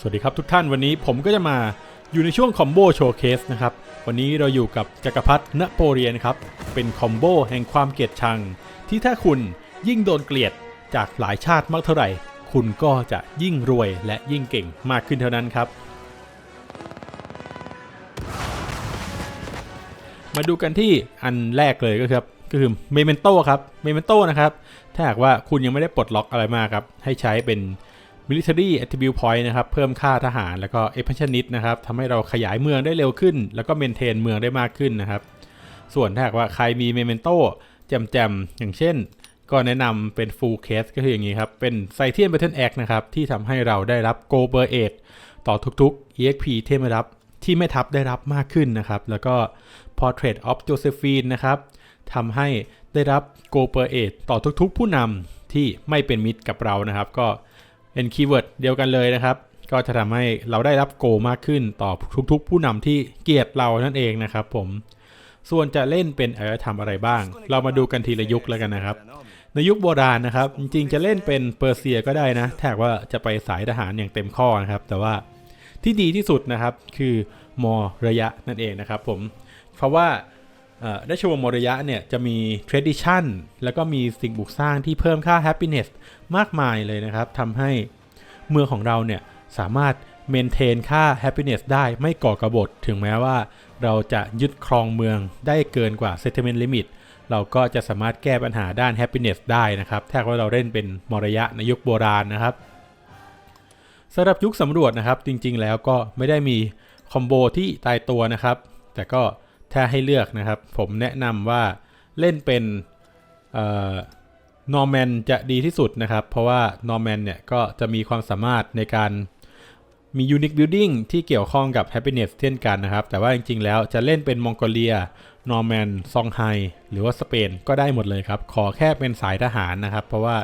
สวัสดีครับทุกท่านวันนี้ผมก็จะมาอยู่ในช่วงคอมโบโชว์เคสนะครับ วันนี้เราอยู่กับจักรพรรดินโปเลียนครับ เป็นคอมโบแห่งความเกลียดชัง ที่ถ้าคุณยิ่งโดนเกลียดจากหลายชาติมากเท่าไหร่ คุณก็จะยิ่งรวยและยิ่งเก่งมากขึ้นเท่านั้นครับ มาดูกันที่อันแรกเลยก็คือก็คือเมเมนโตครับเมเมนโตนะครับ ถ้าหากว่าคุณยังไม่ได้ปลดล็อกอะไรมากครับ ให้ใช้เป็น military attribute point นะครับ เพิ่มค่าทหารแล้วก็ expansionist นะครับทำให้เราขยายเมืองได้เร็วขึ้น แล้วก็ maintain เมืองได้มากขึ้นนะครับ ส่วนถ้าหากว่าใครมี memento แจมๆอย่างเช่น ก็แนะนำเป็น full case ก็คืออย่างนี้ครับ เป็น c i t i a n Battle Act นะครับ ที่ทำให้เราได้รับ go per aid ต่อทุกๆ exp ที่ไม่รับที่ไม่ทับได้รับมากขึ้นนะครับ แล้วก็ portrait of Josephine นะครับทำให้ได้รับ go per aid ต่อทุกๆ ผู้นำที่ไม่เป็นมิตรกับเรานะครับ ก็ เป็นคีย์เวิร์ดเดียวกันเลยนะครับ ก็จะทำให้เราได้รับโกมากขึ้นต่อทุกๆ ผู้นำที่เกลียดเรานั่นเองนะครับผมส่วนจะเล่นเป็นอารยธรรมอะไรบ้าง เรามาดูกันทีละยุคแล้วกันนะครับ ในยุคโบราณนะครับ จริงๆจะเล่นเป็นเปอร์เซียก็ได้นะถ้าหากว่าจะไปสายทหารอย่างเต็มข้อนะครับ แต่ว่าที่ดีที่สุดนะครับคือมอระยะนั่นเองนะครับผมเพราะว่า ราชวงศ์มรยะเนี่ยจะมี tradition แล้วก็มีสิ่งบุกสร้างที่เพิ่มค่า happiness มากมายเลยนะครับทำให้เมืองของเราเนี่ยสามารถ maintain ค่า happiness ได้ไม่ก่อกระบฏถึงแม้ว่า เราจะยึดครองเมืองได้เกินกว่า settlement limit เราก็จะสามารถแก้ปัญหาด้าน happiness ได้นะครับถ้าว่าเราเล่นเป็นมรยะในยุคโบราณนะครับสำหรับยุคสำรวจนะครับจริงๆ แล้วก็ไม่ได้มีคอมโบที่ตายตัวนะครับ แต่ก็ ถ้าให้เลือกนะครับ ผมแนะนำว่าเล่นเป็นนอร์แมนจะดีที่สุดนะครับ เพราะว่านอร์แมนเนี่ยก็จะมีความสามารถในการมี Unique Building ที่เกี่ยวข้องกับ Happiness เช่นกันนะครับ แต่ว่าจริง ๆ แล้วจะเล่นเป็นมองโกเลีย นอร์แมน ซองไฮ หรือว่าสเปนก็ได้หมดเลยครับ ขอแค่เป็นสายทหารนะครับ เพราะว่า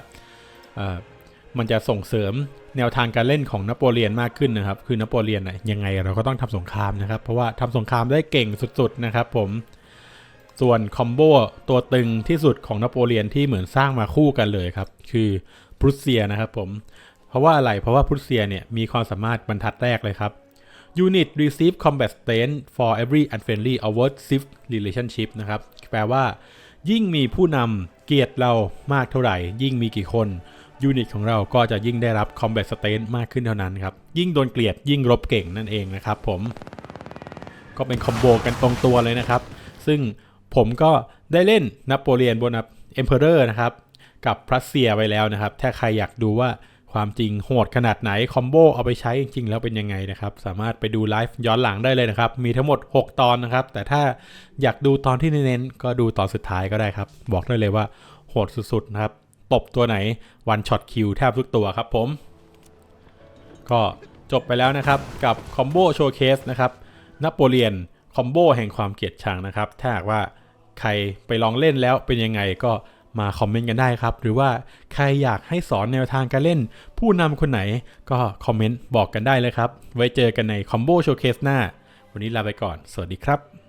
มันจะส่งเสริมแนวทางการเล่นของนโปเลียนมากขึ้นนะครับ คือนโปเลียนน่ะยังไงเราก็ต้องทำสงครามนะครับ เพราะว่าทำสงครามได้เก่งสุดๆนะครับผม ส่วนคอมโบตัวตึงที่สุดของนโปเลียนที่เหมือนสร้างมาคู่กันเลยครับ คือปรุสเซียนะครับผม เพราะว่าอะไร เพราะว่าปรุสเซียเนี่ยมีความสามารถบรรทัดแรกเลยครับ Unit receive combat strength for every unfriendly aversive relationship นะครับ แปลว่ายิ่งมีผู้นำเกลียดเรามากเท่าไหร่ ยิ่งมีกี่คน ยูนิตของเราก็จะยิ่งได้รับ combat strength มากขึ้นเท่านั้นครับ ยิ่งโดนเกลียดยิ่งรบเก่งนั่นเองนะครับผม ก็เป็นคอมโบกันตรงตัวเลยนะครับ ซึ่งผมก็ได้เล่นนโปเลียนบนเอ็มเพอเรอร์นะครับ กับพรัสเซียไว้แล้วนะครับ ถ้าใครอยากดูว่าความจริงโหดขนาดไหน คอมโบเอาไปใช้จริงๆแล้วเป็นยังไงนะครับ สามารถไปดูไลฟ์ย้อนหลังได้เลยนะครับ มีทั้งหมด 6 ตอนนะครับ แต่ถ้าอยากดูตอนที่เน้นๆก็ดูตอนสุดท้ายก็ได้ครับ บอกได้เลยว่าโหดสุดๆนะครับ ตบตัวไหนวันช็อตคิวแทบทุกตัวครับผม ก็จบไปแล้วนะครับกับคอมโบโชว์เคสนะครับนโปเลียนคอมโบแห่งความเกลียดชังนะครับ ถ้าหากว่าใครไปลองเล่นแล้วเป็นยังไงก็มาคอมเมนต์กันได้ครับ หรือว่าใครอยากให้สอนแนวทางการเล่น ผู้นำคนไหนก็คอมเมนต์บอกกันได้เลยครับ ไว้เจอกันในคอมโบโชว์เคสหน้า วันนี้ลาไปก่อน สวัสดีครับ